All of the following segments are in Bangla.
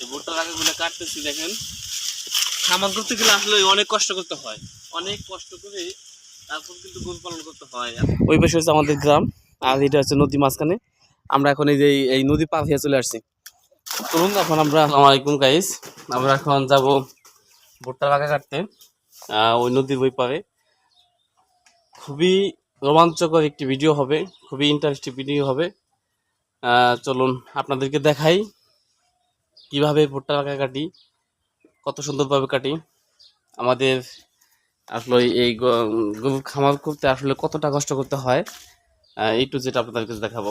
এই ভুট্টার আগাগুলো কাটতেছি দেখেন। খামার করতে গেলে আসলে অনেক কষ্ট করতে হয়। অনেক কষ্ট করে তারপর কিন্তু গরু পালন করতে হয়। ওই পাশে হচ্ছে আমাদের গ্রাম, আর এটা হচ্ছে নদী মাঝখানে। আমরা এখন এই যে এই- নদী পার হয়ে চলে আসছি। চলুন, এখন আমরা আসসালামাইকুম গাইস আমরা এখন যাব ভুট্টার আগা কাটতে ওই নদীর ওই পারে খুবই রোমাঞ্চকর একটি ভিডিও হবে। খুবই ইন্টারেস্টিং ভিডিও হবে। চলুন, আপনাদেরকে দেখাই। কীভাবে ভুট্টা কাটি কত সুন্দরভাবে কাটি আমাদের আসলে এই গরুর খামার করতে আসলে কতটা কষ্ট করতে হয় আহ, এই টু যেটা আপনাদের কাছে দেখাবো।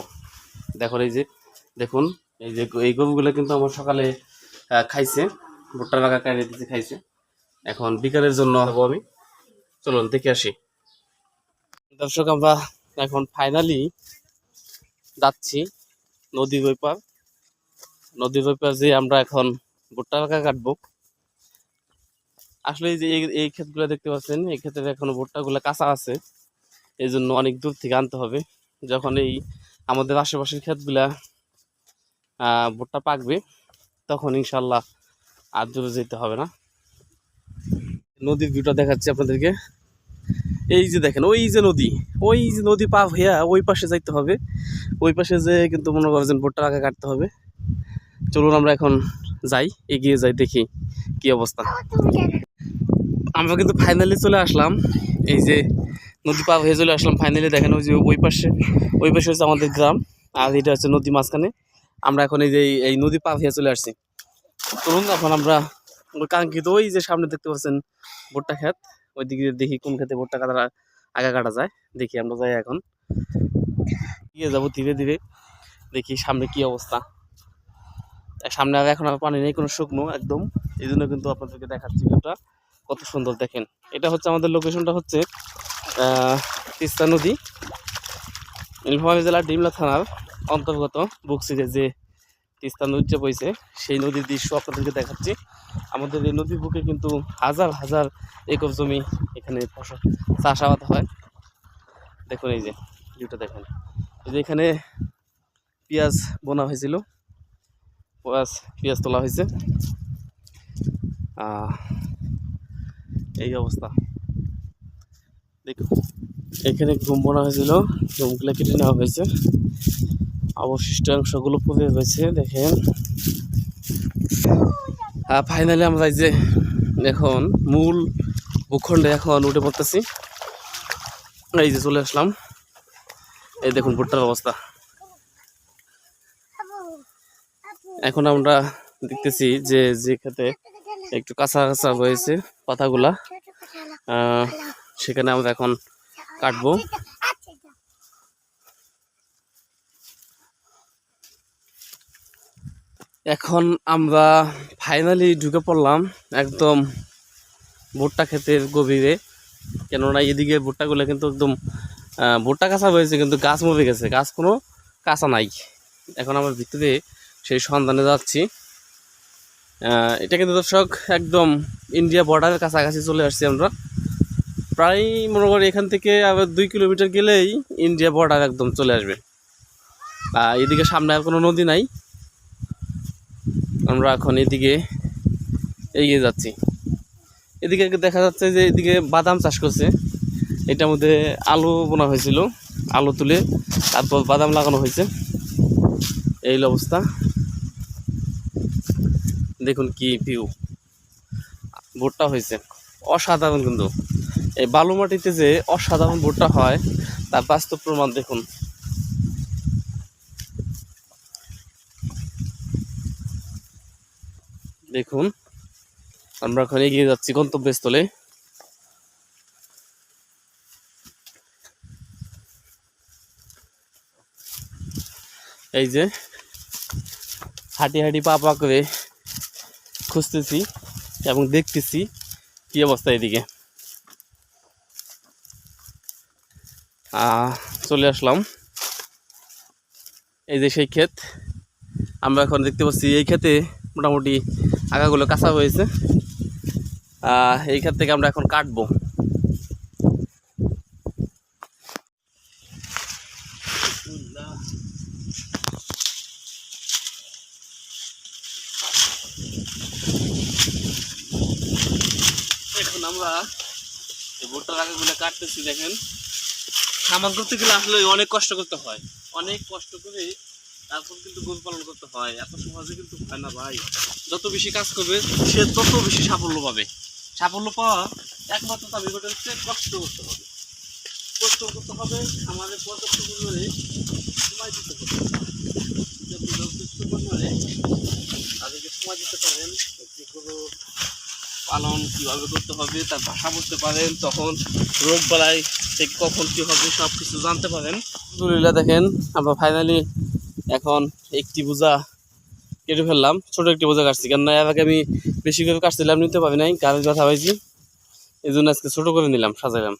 দেখুন এই যে দেখুন এই যে এই গরুগুলো কিন্তু আমার সকালে খাইছে ভুট্টা লাগা কাটিয়ে দিতে খাইছে। এখন বিকালের জন্য হব আমি। চলুন দেখে আসি। দর্শক আমরা এখন ফাইনালি যাচ্ছি নদীর ওই পার। পার যে আমরা এখন ভুট্টা লাগা কাটবো। আসলে যে এই- ক্ষেতগুলো দেখতে পাচ্ছেন, এই ক্ষেত্রে এখনও ভুট্টাগুলো কাঁচা আছে। এই জন্য অনেক দূর থেকে আনতে হবে। যখন এই আমাদের আশেপাশের ক্ষেতগুলা ভুট্টা পাকবে, তখন ইনশাল্লাহ আর দূরে যেতে হবে না। নদীর ভিউটা দেখাচ্ছি আপনাদেরকে। এই যে দেখেন, ওই যে নদী, ওই যে নদী পা হইয়া ওই পাশে যাইতে হবে। ওই পাশে যে কিন্তু মনে করছেন ভুট্টার আগে কাটতে হবে। চলুন আমরা এখন যাই এগিয়ে যাই দেখি কি অবস্থা। আমরা কিন্তু ফাইনালি চলে আসলাম এই যে নদী পার হয়ে চলে আসলাম ফাইনালি দেখেন ওই যে ওই পাশে ওই পাশে হচ্ছে আমাদের গ্রাম আর এটা হচ্ছে নদী মাঝখানে। আমরা এখন এই যে এই- নদী পার হয়ে চলে আসছি। চলুন এখন আমরা কাঙ্ক্ষিত ওই যে সামনে দেখতে পাচ্ছেন ভুট্টা ওই দিকে দেখি কোন খেতে ভুট্টা কাটা আগা কাটা যায়। দেখি আমরা যাই এখন। গিয়ে যাব ধীরে ধীরে দেখি সামনে কি অবস্থা। সামনে আর এখন আর পানি নেই, কোনো শুকনো একদম। এই জন্য কিন্তু আপনাদেরকে দেখাচ্ছি ভিউটা। কত সুন্দর দেখেন। এটা হচ্ছে আমাদের লোকেশনটা হচ্ছে তিস্তা নদী। নীলফামারী জেলার ডিমলা থানার অন্তর্গত বুকসিরে যে তিস্তা নদীটা বইছে, সেই নদীর দৃশ্য আপনাদেরকে দেখাচ্ছি। আমাদের এই নদীর বুকে কিন্তু হাজার হাজার একর জমি এখানে ফসল চাষাবাদ হয়। দেখুন এই যে, ভিউটা দেখেন। এই যে এখানে পেঁয়াজ বোনা হয়েছিল। পেঁয়াজ তোলা হয়েছে। এই অবস্থা। দেখুন এখানে ঘুম বোনা হয়েছিল, ঘুমগুলো কেটে নেওয়া হয়েছে। অবশিষ্ট অংশগুলো পড়ে রয়েছে, দেখেন। ফাইনালি আমরা এই যে এখন মূল ভূখণ্ডে এখন উঠে পড়তেছি। এই যে চলে আসলাম। এই দেখুন ভুট্টার অবস্থা। এখন আমরা দেখতেছি যে যে খেতে একটু কাঁচা কাঁচা রয়েছে পাতাগুলা সেখানে আমরা এখন কাটবো। এখন আমরা ফাইনালি ঢুকে পড়লাম একদম ভুট্টা ক্ষেতের গভীরে। কেননা এদিকে ভুট্টাগুলো কিন্তু একদম ভুট্টা কাঁচা হয়েছে, কিন্তু গাছ মরে গেছে, গাছ কোনো কাঁচা নাই। এখন আমরা ভিতরে সেই সন্ধানে যাচ্ছি। এটা কিন্তু দর্শক একদম ইন্ডিয়া বর্ডারের কাছাকাছি চলে আসছি আমরা। প্রায় মনে করি এখান থেকে আবার দুই কিলোমিটার গেলেই ইন্ডিয়া বর্ডার একদম চলে আসবে। আর এদিকে সামনে আর কোনো নদী নাই। আমরা এখন এদিকে এগিয়ে যাচ্ছি। এদিকে দেখা যাচ্ছে যে এদিকে বাদাম চাষ করছে। এটার মধ্যে আলু বোনা হয়েছিল, আলু তুলে তারপর বাদাম লাগানো হয়েছে। এই অবস্থা। দেখুন কি ভিউ ভুট্টা হয়েছে। অসাধারণ কিন্তু। এই বালু মাটিতে যে অসাধারণ ভুট্টা হয়, তার বাস্তব প্রমাণ দেখুন। দেখুন, আমরা এখন এগিয়ে যাচ্ছি গন্তব্যস্থলে। এই যে হাঁটি হাঁটি পা পা করে খুঁজতেছি এবং দেখতেছি কি অবস্থা এদিকে। চলে আসলাম। এই যে সেই ক্ষেত। আমরা এখন দেখতে পাচ্ছি এই ক্ষেতে মোটামুটি আগাগুলো কাঁচা হয়েছে। এই ক্ষেত থেকে আমরা এখন কাটবো এখন আমরা এই ভুট্টার আগাগুলো কাটতেছি দেখেন। খামার করতে গেলে আসলে অনেক কষ্ট করতে হয়। অনেক কষ্ট করে তারপর কিন্তু গরু পালন করতে হয়। এত সহজে কিন্তু হয় না ভাই। যত বেশি কাজ করবে, সে তত বেশি সাফল্য পাবে। সাফল্য পাওয়া একমাত্র দাবি ঘটে হচ্ছে কষ্ট করতে হবে। কষ্ট করতে হবে আমাদের পর্যাপ্ত পরিমাণে সময় দিতে হবে। যত যথেষ্ট পরিমাণে তাদেরকে সময় দিতে পারেন গরু পালন কীভাবে করতে হবে, তার ভাষা বুঝতে পারেন, তখন রোগ বেলায় থেকে কখন কী হবে সব কিছু জানতে পারেন। আলহামদুলিল্লাহ, দেখেন, আমরা ফাইনালি এখন একটি বোঝা কেটে ফেললাম, ছোটো একটি বোঝা কাটছি। কেননা এর আগে আমি বেশি করে কাটছিলাম, নিতে পারি নাই গাড়ির কথা পাইছি এই জন্য আজকে ছোটো করে নিলাম সাজাইলাম